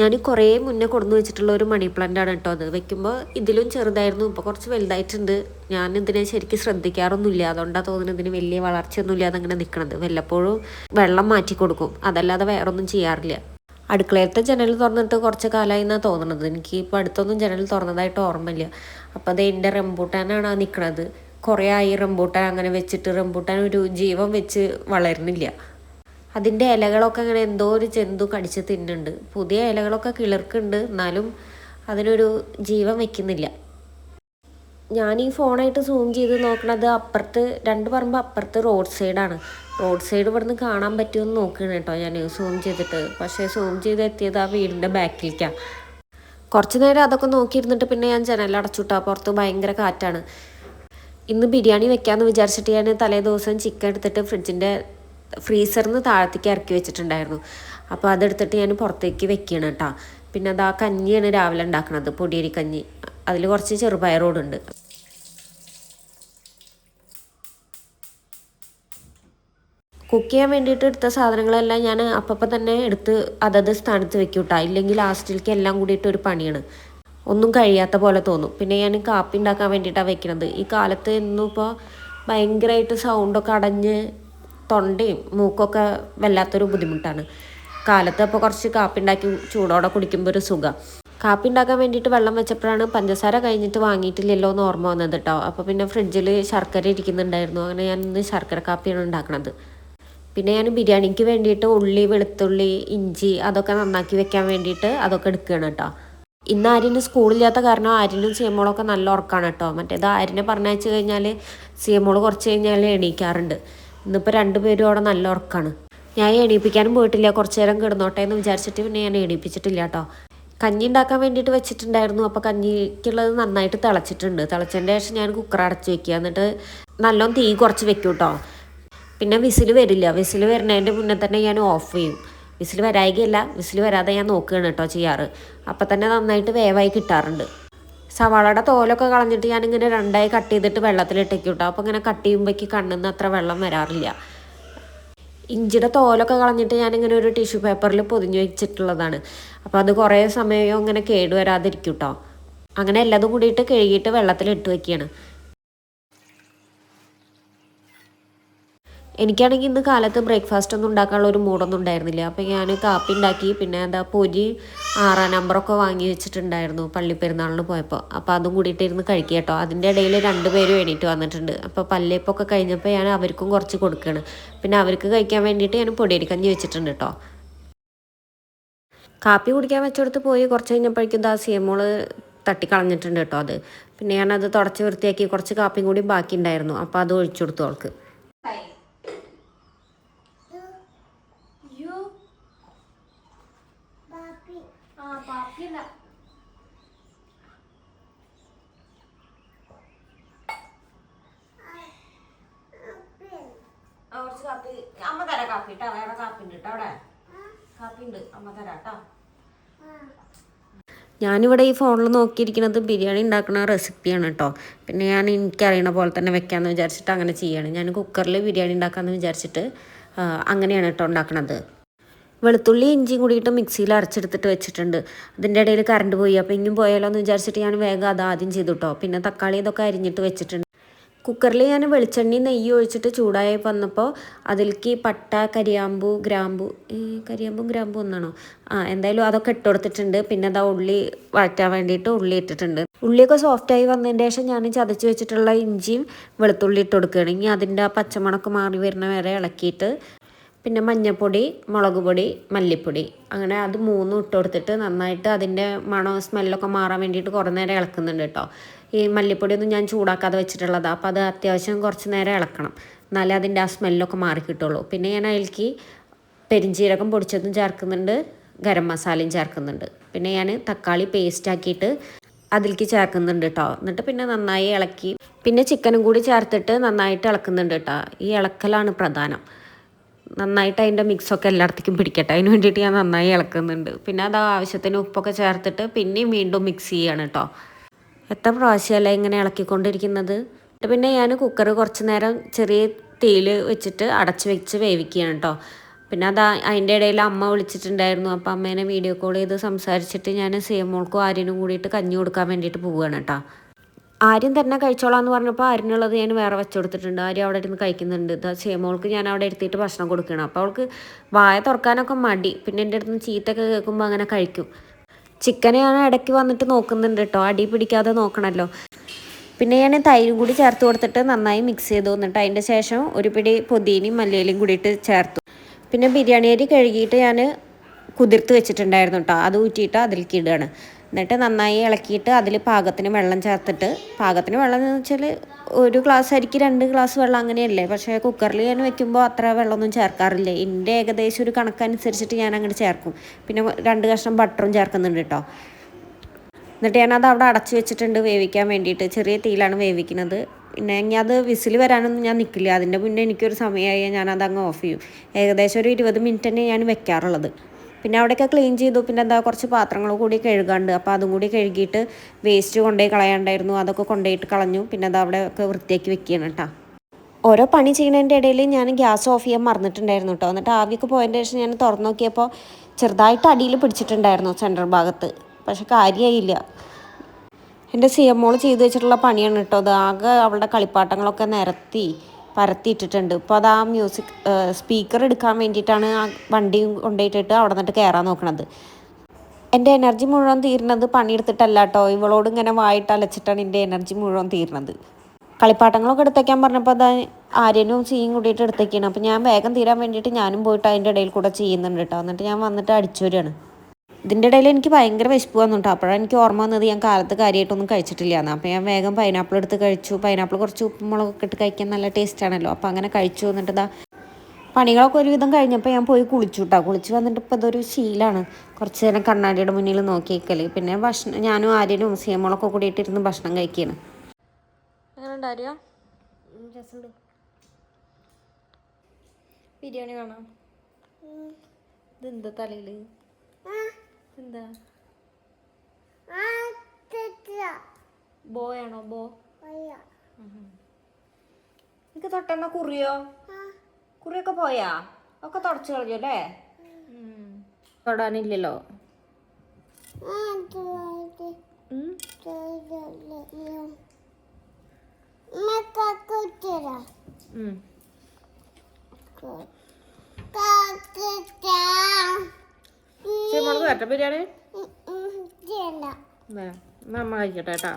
ഞാൻ കുറേ മുന്നേ കൊടുന്നു വെച്ചിട്ടുള്ള ഒരു മണി പ്ലാന്റ് ആണ് കേട്ടോ അത്. വെക്കുമ്പോൾ ഇതിലും ചെറുതായിരുന്നു. ഇപ്പോൾ കുറച്ച് വലുതായിട്ടുണ്ട്. ഞാൻ ഇതിനെ ശരിക്കും ശ്രദ്ധിക്കാറൊന്നുമില്ല. അതുകൊണ്ടാണ് തോന്നുന്നത് ഇതിന് വലിയ വളർച്ചയൊന്നുമില്ല ഇല്ലാതെ അങ്ങനെ നിൽക്കണത് വല്ലപ്പോഴും വെള്ളം മാറ്റി കൊടുക്കും. അതല്ലാതെ വേറൊന്നും ചെയ്യാറില്ല. അടുക്കളയിലത്തെ ജനൽ തുറന്നിട്ട് കുറച്ച് കാലമായി എന്നാണ് തോന്നുന്നത് എനിക്ക് ഇപ്പോൾ അടുത്തൊന്നും ജനൽ തുറന്നതായിട്ട് ഓർമ്മയില്ല. അപ്പോൾ അത് എന്റെ റംബൂട്ടാനാണ് ആ നിൽക്കണത് കുറേ ആയി റംബൂട്ടാൻ അങ്ങനെ വെച്ചിട്ട് റംബൂട്ടാൻ ഒരു ജീവൻ വെച്ച് വളരുന്നില്ല. അതിന്റെ ഇലകളൊക്കെ അങ്ങനെ എന്തോ ഒരു ജന്തു കടിച്ച് തിന്നുന്നുണ്ട്. പുതിയ ഇലകളൊക്കെ കിളിർക്കുന്നുണ്ട്. എന്നാലും അതിനൊരു ജീവൻ വെക്കുന്നില്ല. ഞാൻ ഈ ഫോണായിട്ട് സൂം ചെയ്ത് നോക്കണത് അപ്പുറത്ത് രണ്ട് പറമ്പ് അപ്പുറത്ത് റോഡ് സൈഡാണ് റോഡ് സൈഡ് ഇവിടുന്ന് കാണാൻ പറ്റുമെന്ന് നോക്കുകയാണ് കേട്ടോ ഞാൻ സൂം ചെയ്തിട്ട്. പക്ഷേ സൂം ചെയ്ത് എത്തിയത് ആ വീടിന്റെ ബാക്കിലേക്കാണ് കുറച്ച് നേരം അതൊക്കെ നോക്കിയിരുന്നിട്ട് പിന്നെ ഞാൻ ജനലടച്ചുട്ടാ പുറത്ത് ഭയങ്കര കാറ്റാണ്. ഇന്ന് ബിരിയാണി വെക്കാമെന്ന് വിചാരിച്ചിട്ട് ഞാൻ തലേ ദിവസം ചിക്കൻ എടുത്തിട്ട് ഫ്രിഡ്ജിന്റെ ഫ്രീസറിൽ നിന്ന് താഴത്തേക്ക് ഇറക്കി വെച്ചിട്ടുണ്ടായിരുന്നു. അപ്പോൾ അതെടുത്തിട്ട് ഞാൻ പുറത്തേക്ക് വെക്കുകയാണ് കേട്ടോ. പിന്നെ അത് ആ കഞ്ഞിയാണ് രാവിലെ ഉണ്ടാക്കുന്നത് പൊടിയരി കഞ്ഞി. അതിൽ കുറച്ച് ചെറുപയറോടുണ്ട്. കുക്ക് ചെയ്യാൻ വേണ്ടിയിട്ട് എടുത്ത സാധനങ്ങളെല്ലാം ഞാൻ അപ്പം തന്നെ എടുത്ത് അതത് സ്ഥാനത്ത് വെക്കും കേട്ടോ. ഇല്ലെങ്കിൽ ലാസ്റ്റിലേക്ക് എല്ലാം കൂടിയിട്ട് ഒരു പണിയാണ്. ഒന്നും കഴിയാത്ത പോലെ തോന്നും. പിന്നെ ഞാൻ കാപ്പി ഉണ്ടാക്കാൻ വേണ്ടിയിട്ടാണ് വെക്കുന്നത് ഈ കാലത്ത് ഇന്നിപ്പോൾ ഭയങ്കരമായിട്ട് സൗണ്ടൊക്കെ അടഞ്ഞ് തൊണ്ടയും മൂക്കൊക്കെ വല്ലാത്തൊരു ബുദ്ധിമുട്ടാണ്. കാലത്ത് അപ്പോൾ കുറച്ച് കാപ്പി ഉണ്ടാക്കി ചൂടോടെ കുടിക്കുമ്പോൾ ഒരു സുഖം. കാപ്പി ഉണ്ടാക്കാൻ വേണ്ടിയിട്ട് വെള്ളം വെച്ചപ്പോഴാണ് പഞ്ചസാര കഴിഞ്ഞിട്ട് വാങ്ങിയിട്ടില്ലല്ലോ എന്ന് ഓർമ്മ വന്നത് കേട്ടോ അപ്പോൾ പിന്നെ ഫ്രിഡ്ജിൽ ശർക്കര ഇരിക്കുന്നുണ്ടായിരുന്നു. അങ്ങനെ ഞാൻ ഇന്ന് ശർക്കര കാപ്പിയാണ് ഉണ്ടാക്കുന്നത് പിന്നെ ഞാൻ ബിരിയാണിക്ക് വേണ്ടിയിട്ട് ഉള്ളി വെളുത്തുള്ളി ഇഞ്ചി അതൊക്കെ നന്നാക്കി വെക്കാൻ വേണ്ടിയിട്ട് അതൊക്കെ എടുക്കുകയാണ് കേട്ടോ ഇന്ന് ആര്യന് സ്കൂളില്ലാത്ത കാരണം ആര്യനും സിയമോളൊക്കെ നല്ല ഉറക്കാണ് കേട്ടോ മറ്റേത് ആര്യനെ പറഞ്ഞയച്ചു കഴിഞ്ഞാൽ സിയമോൾ കുറച്ച് കഴിഞ്ഞാൽ എണീക്കാറുണ്ട്. ഇന്നിപ്പോൾ രണ്ടുപേരും അവിടെ നല്ല ഉറക്കമാണ് ഞാൻ എണീപ്പിക്കാനും പോയിട്ടില്ല. കുറച്ച് നേരം കിടന്നോട്ടെ എന്ന് വിചാരിച്ചിട്ട് പിന്നെ ഞാൻ എണീപ്പിച്ചിട്ടില്ല കേട്ടോ. കഞ്ഞി ഉണ്ടാക്കാൻ വേണ്ടിയിട്ട് വെച്ചിട്ടുണ്ടായിരുന്നു. അപ്പോൾ കഞ്ഞിക്കുള്ളത് നന്നായിട്ട് തിളച്ചിട്ടുണ്ട്. തിളച്ചതിന്റെ ശേഷം ഞാൻ കുക്കർ അടച്ച് വെക്കുക. എന്നിട്ട് നല്ലോണം തീ കുറച്ച് വെക്കും കേട്ടോ. പിന്നെ വിസിൽ വരില്ല. വിസിൽ വരുന്നതിന്റെ മുന്നേ തന്നെ ഞാൻ ഓഫ് ചെയ്യും. വിസിൽ വരായികയല്ല. വിസിൽ വരാതെ ഞാൻ നോക്കുകയാണ് കേട്ടോ ചെയ്യാറ്. അപ്പം തന്നെ നന്നായിട്ട് വേവായി കിട്ടാറുണ്ട്. സവാളയുടെ തോലൊക്കെ കളഞ്ഞിട്ട് ഞാനിങ്ങനെ രണ്ടായി കട്ട് ചെയ്തിട്ട് വെള്ളത്തിലിട്ടേക്കും കേട്ടോ അപ്പോൾ ഇങ്ങനെ കട്ട് ചെയ്യുമ്പോഴേക്ക് നിന്ന് അത്ര വെള്ളം വരാറില്ല. ഇഞ്ചിയുടെ തോലൊക്കെ കളഞ്ഞിട്ട് ഞാനിങ്ങനെ ഒരു ടിഷ്യൂ പേപ്പറിൽ പൊതിഞ്ഞു വെച്ചിട്ടുള്ളതാണ്. അപ്പോൾ അത് കുറേ സമയം ഇങ്ങനെ കേടുവരാതിരിക്കും കേട്ടോ അങ്ങനെ എല്ലാതും കൂടിയിട്ട് കഴുകിയിട്ട് വെള്ളത്തിലിട്ട് വെക്കുകയാണ്. എനിക്കാണെങ്കിൽ ഇന്ന് കാലത്ത് ബ്രേക്ക്ഫാസ്റ്റ് ഒന്നും ഉണ്ടാക്കാനുള്ള ഒരു മൂഡൊന്നും ഉണ്ടായിരുന്നില്ല. അപ്പോൾ ഞാൻ കാപ്പി ഉണ്ടാക്കി പിന്നെ എന്താ പൊരി ആറാം നമ്പറൊക്കെ വാങ്ങി വെച്ചിട്ടുണ്ടായിരുന്നു പള്ളി പെരുന്നാളിന് പോയപ്പോൾ അപ്പോൾ അതും കൂടിയിട്ട് ഇരുന്ന് കഴിക്കുക കേട്ടോ. അതിന്റെ ഇടയിൽ രണ്ടുപേരും എണീറ്റ് വന്നിട്ടുണ്ട്. അപ്പോൾ പല്ലേപ്പൊക്കെ കഴിഞ്ഞപ്പോൾ ഞാൻ അവർക്കും കുറച്ച് കൊടുക്കുകയാണ് പിന്നെ അവർക്ക് കഴിക്കാൻ വേണ്ടിയിട്ട് ഞാൻ പൊടിയരിക്കഞ്ഞി വെച്ചിട്ടുണ്ട് കേട്ടോ. കാപ്പി കുടിക്കാൻ വെച്ചെടുത്ത് പോയി. കുറച്ച് കഴിഞ്ഞപ്പോഴേക്കും ദാ സിയമോൾ തട്ടിക്കളഞ്ഞിട്ടുണ്ട് കേട്ടോ അത്. പിന്നെ ഞാനത് തുടച്ച് വൃത്തിയാക്കി കുറച്ച് കാപ്പിയും കൂടി ബാക്കി ഉണ്ടായിരുന്നു അപ്പോൾ അത് ഒഴിച്ചു കൊടുത്തു അവൾക്ക്. കുറച്ച് കാപ്പി. അമ്മ തരാം കാപ്പി കേട്ടോ വേറെ കാപ്പി ഉണ്ട് കേട്ടോ അവിടെ. കാപ്പി ഉണ്ട് അമ്മ തരാം കേട്ടോ ഞാനിവിടെ ഈ ഫോണിൽ നോക്കിയിരിക്കുന്നത് ബിരിയാണി ഉണ്ടാക്കുന്ന റെസിപ്പിയാണ് കേട്ടോ പിന്നെ ഞാൻ എനിക്കറിയണ പോലെ തന്നെ വെക്കാമെന്ന് വിചാരിച്ചിട്ട് അങ്ങനെ ചെയ്യാണ്. ഞാൻ കുക്കറിൽ ബിരിയാണി ഉണ്ടാക്കാമെന്ന് വിചാരിച്ചിട്ട് അങ്ങനെയാണ് കേട്ടോ ഉണ്ടാക്കണത്. വെളുത്തുള്ളി ഇഞ്ചിയും കൂടിയിട്ട് മിക്സിയിൽ അരച്ചെടുത്തിട്ട് വെച്ചിട്ടുണ്ട്. അതിന്റെ ഇടയിൽ കറണ്ട് പോയി. അപ്പോൾ ഇനിയും പോയാലോ എന്ന് വിചാരിച്ചിട്ട് ഞാൻ വേഗം അത് ആദ്യം ചെയ്തു കേട്ടോ പിന്നെ തക്കാളി ഇതൊക്കെ അരിഞ്ഞിട്ട് വെച്ചിട്ടുണ്ട്. കുക്കറിൽ ഞാൻ വെളിച്ചെണ്ണി നെയ്യ് ഒഴിച്ചിട്ട് ചൂടായി വന്നപ്പോൾ അതിലേക്ക് പട്ട കരിയാമ്പു ഗ്രാമ്പു കരിയാമ്പും ഗ്രാമ്പും ഒന്നാണോ? ആ എന്തായാലും അതൊക്കെ ഇട്ട് കൊടുത്തിട്ടുണ്ട്. പിന്നെ അതാ ഉള്ളി വഴറ്റാൻ വേണ്ടിയിട്ട് ഉള്ളി ഇട്ടിട്ടുണ്ട്. ഉള്ളിയൊക്കെ സോഫ്റ്റായി വന്നതിന് ശേഷം ഞാൻ ചതച്ച് വെച്ചിട്ടുള്ള ഇഞ്ചിയും വെളുത്തുള്ളി ഇട്ട് കൊടുക്കുകയാണ്. ഇനി അതിന്റെ ആ പച്ചമണക്ക് മാറി വരുന്ന വരെ ഇളക്കിയിട്ട് പിന്നെ മഞ്ഞൾപ്പൊടി മുളക് പൊടി മല്ലിപ്പൊടി. അങ്ങനെ അത് മൂന്നും ഇട്ട് കൊടുത്തിട്ട് നന്നായിട്ട് അതിന്റെ മണോ സ്മെല്ലൊക്കെ മാറാൻ വേണ്ടിയിട്ട് കുറേ നേരം ഇളക്കുന്നുണ്ട് കേട്ടോ. ഈ മല്ലിപ്പൊടിയൊന്നും ഞാൻ ചൂടാക്കാതെ വെച്ചിട്ടുള്ളതാണ് അപ്പോൾ അത് അത്യാവശ്യം കുറച്ച് നേരം ഇളക്കണം. എന്നാലേ അതിന്റെ ആ സ്മെല്ലൊക്കെ മാറി കിട്ടുള്ളൂ. പിന്നെ ഞാൻ അതിലേക്ക് പെരിഞ്ചീരകം പൊടിച്ചതും ചേർക്കുന്നുണ്ട്. ഗരം മസാലയും ചേർക്കുന്നുണ്ട്. പിന്നെ ഞാൻ തക്കാളി പേസ്റ്റ് ആക്കിയിട്ട് അതിലേക്ക് ചേർക്കുന്നുണ്ട് കേട്ടോ. എന്നിട്ട് പിന്നെ നന്നായി ഇളക്കി. പിന്നെ ചിക്കനും കൂടി ചേർത്തിട്ട് നന്നായിട്ട് ഇളക്കുന്നുണ്ട് കേട്ടോ. ഈ ഇളക്കലാണ് പ്രധാനം. നന്നായിട്ട് അതിന്റെ മിക്സൊക്കെ എല്ലായിടത്തേക്കും പിടിക്കട്ടെ. അതിന് വേണ്ടിയിട്ട് ഞാൻ നന്നായി ഇളക്കുന്നുണ്ട്. പിന്നെ അത് ആവശ്യത്തിന് ഉപ്പൊക്കെ ചേർത്തിട്ട് പിന്നെയും വീണ്ടും മിക്സ് ചെയ്യാണ് കേട്ടോ എത്ര പ്രാവശ്യമല്ല ഇങ്ങനെ ഇളക്കിക്കൊണ്ടിരിക്കുന്നത്? പിന്നെ ഞാൻ കുക്കർ കുറച്ച് നേരം ചെറിയ തീയിൽ വെച്ചിട്ട് അടച്ച് വെച്ച് വേവിക്കുകയാണ് കേട്ടോ പിന്നെ അത് അതിന്റെ ഇടയിൽ അമ്മ വിളിച്ചിട്ടുണ്ടായിരുന്നു. അപ്പോൾ അമ്മേനെ വീഡിയോ കോൾ ചെയ്ത് സംസാരിച്ചിട്ട് ഞാൻ സിയമോൾക്കും ആര്യനും കൂടിയിട്ട് കഞ്ഞി കൊടുക്കാൻ വേണ്ടിയിട്ട് പോവുകയാണ് കേട്ടോ ആര്യം തന്നെ കഴിച്ചോളാം എന്ന് പറഞ്ഞപ്പോൾ ആര്യനുള്ളത് ഞാൻ വേറെ വെച്ച് കൊടുത്തിട്ടുണ്ട് ആര്യം അവിടെ ഇരുന്ന് കഴിക്കുന്നുണ്ട്. ഇതാ ചേമോൾക്ക് ഞാൻ അവിടെ എടുത്തിട്ട് ഭക്ഷണം കൊടുക്കണം. അപ്പോൾ അവൾക്ക് വായ തുറക്കാനൊക്കെ മടി. പിന്നെ എന്റെ അടുത്ത് നിന്ന് ചീത്തൊക്കെ കേൾക്കുമ്പോൾ അങ്ങനെ കഴിക്കും. ചിക്കനെ ഞാൻ ഇടയ്ക്ക് വന്നിട്ട് നോക്കുന്നുണ്ട് കേട്ടോ. അടി പിടിക്കാതെ നോക്കണമല്ലോ പിന്നെ ഞാൻ തൈരും കൂടി ചേർത്ത് കൊടുത്തിട്ട് നന്നായി മിക്സ് ചെയ്ത്. എന്നിട്ട് അതിന്റെ ശേഷം ഒരു പിടി പൊതിനയും മല്ലിയിലും കൂടിയിട്ട് ചേർത്തു. പിന്നെ ബിരിയാണി അരി കഴുകിയിട്ട് ഞാൻ കുതിർത്ത് വെച്ചിട്ടുണ്ടായിരുന്നു കേട്ടോ. അത് ഊറ്റിയിട്ട് അതിലേക്ക് ഇടുകയാണ്. എന്നിട്ട് നന്നായി ഇളക്കിയിട്ട് അതിൽ പാകത്തിന് വെള്ളം ചേർത്തിട്ട് പാകത്തിന് വെള്ളം എന്ന് വെച്ചാൽ ഒരു ഗ്ലാസ് അരിക്ക് രണ്ട് ഗ്ലാസ് വെള്ളം അങ്ങനെയല്ലേ? പക്ഷേ കുക്കറിൽ ഞാൻ വെക്കുമ്പോൾ അത്ര വെള്ളമൊന്നും ചേർക്കാറില്ല. എന്റെ ഏകദേശം ഒരു കണക്കനുസരിച്ചിട്ട് ഞാൻ അങ്ങോട്ട് ചേർക്കും. പിന്നെ രണ്ട് കഷ്ണം ബട്ടറും ചേർക്കുന്നുണ്ട് കേട്ടോ എന്നിട്ട് ഞാനത് അവിടെ അടച്ചു വെച്ചിട്ടുണ്ട് വേവിക്കാൻ വേണ്ടിയിട്ട്. ചെറിയ തീയിലാണ് വേവിക്കുന്നത്. പിന്നെ ഇനി അത് വിസിൽ വരാനൊന്നും ഞാൻ നിൽക്കില്ല അതിന്റെ മുന്നേ എനിക്കൊരു സമയമായി ഞാനത് അങ്ങ് ഓഫ് ചെയ്യും. ഏകദേശം ഒരു ഇരുപത് മിനിറ്റ് തന്നെ ഞാൻ വെക്കാറുള്ളത്. പിന്നെ അവിടെയൊക്കെ ക്ലീൻ ചെയ്തു. പിന്നെ എന്താ കുറച്ച് പാത്രങ്ങൾ കൂടി കഴുകാണ്ട്. അപ്പോൾ അതും കൂടി കഴുകിയിട്ട് വേസ്റ്റ് കൊണ്ടുപോയി കളയാണ്ടായിരുന്നു. അതൊക്കെ കൊണ്ടുപോയിട്ട് കളഞ്ഞു. പിന്നെ അത് അവിടെ ഒക്കെ വൃത്തിയാക്കി വെക്കുകയാണ് കേട്ടോ ഓരോ പണി ചെയ്യുന്നതിന്റെ ഇടയിൽ ഞാൻ ഗ്യാസ് ഓഫ് ചെയ്യാൻ മറന്നിട്ടുണ്ടായിരുന്നു കേട്ടോ എന്നിട്ട് ആവിയൊക്കെ പോയതിന്റെ ശേഷം ഞാൻ തുറന്നു നോക്കിയപ്പോൾ ചെറുതായിട്ട് അടിയിൽ പിടിച്ചിട്ടുണ്ടായിരുന്നു സെൻട്രൽ ഭാഗത്ത്. പക്ഷെ കാര്യമായില്ല എന്റെ സി എം മോൾ ചെയ്തു വെച്ചിട്ടുള്ള പണിയാണ് കേട്ടോ അത് ആകെ അവളുടെ കളിപ്പാട്ടങ്ങളൊക്കെ നിരത്തി. പരത്തിയിട്ടിട്ടുണ്ട്. ഇപ്പോൾ അത് ആ മ്യൂസിക് സ്പീക്കർ എടുക്കാൻ വേണ്ടിയിട്ടാണ് ആ വണ്ടി കൊണ്ടുപോയിട്ടിട്ട് അവിടെ നിന്നിട്ട് കയറാൻ നോക്കണത്. എന്റെ എനർജി മുഴുവൻ തീരുന്നത് പണിയെടുത്തിട്ടല്ല കേട്ടോ ഇവളോട് ഇങ്ങനെ വായിട്ട് അലച്ചിട്ടാണ് എന്റെ എനർജി മുഴുവൻ തീരുന്നത്. കളിപ്പാട്ടങ്ങളൊക്കെ എടുത്തേക്കാൻ പറഞ്ഞപ്പോൾ അത് ആര്യനും സീയും കൂടിയിട്ട് എടുത്തേക്കാണ്. അപ്പോൾ ഞാൻ വേഗം തീരാൻ വേണ്ടിയിട്ട് ഞാനും പോയിട്ട് അതിന്റെ ഇടയിൽ കൂടെ ചെയ്യുന്നുണ്ട് കേട്ടോ. എന്നിട്ട് ഞാൻ വന്നിട്ട് അടിച്ചു വരികയാണ്. ഇതിന്റെ ഇടയിൽ എനിക്ക് ഭയങ്കര വിശപ്പ് വന്നു കേട്ടോ അപ്പോഴാണ് എനിക്ക് ഓർമ്മ വന്നത് ഞാൻ കാലത്ത് കാര്യമായിട്ടൊന്നും കഴിച്ചിട്ടില്ല. എന്ന് അപ്പോൾ ഞാൻ വേഗം പൈനാപ്പിൾ എടുത്ത് കഴിച്ചു. പൈനാപ്പിൾ കുറച്ച് ഉപ്പും മുളകൊക്കെ ഇട്ട് കഴിക്കാൻ നല്ല ടേസ്റ്റ് ആണല്ലോ. അപ്പോൾ അങ്ങനെ കഴിച്ചു എന്നിട്ട് ഇതാ പണികളൊക്കെ ഒരുവിധം കഴിഞ്ഞപ്പോൾ ഞാൻ പോയി കുളിച്ചു കേട്ടോ കുളിച്ച് വന്നിട്ട് ഇപ്പോൾ ഇതൊരു ശീലമാണ് കുറച്ച് നേരം കണ്ണാടിയുടെ മുന്നിൽ നോക്കി നിൽക്കൽ പിന്നെ ഭക്ഷണം ഞാനും ആര്യനും സിയമോളൊക്കെ കൂടിയിട്ടിരുന്ന് ഭക്ഷണം കഴിക്കുകയാണ് എങ്ങനെയുണ്ട് ആര്യ? ബിരിയാണി വേണം? ഇതെന്താ തലയിൽ എന്താ? ബോയാണോ? ബോ. എനിക്ക് തൊട്ടെണ്ണ കുറിയോ? കുറിയൊക്കെ പോയാ? ഒക്കെ തുടച്ചു കളഞ്ഞു അല്ലേ? തൊടാനില്ലല്ലോ? ഉം. തരട്ടെ ബിരിയാണി? എന്നാ അമ്മ കഴിക്കട്ടെ കേട്ടാ.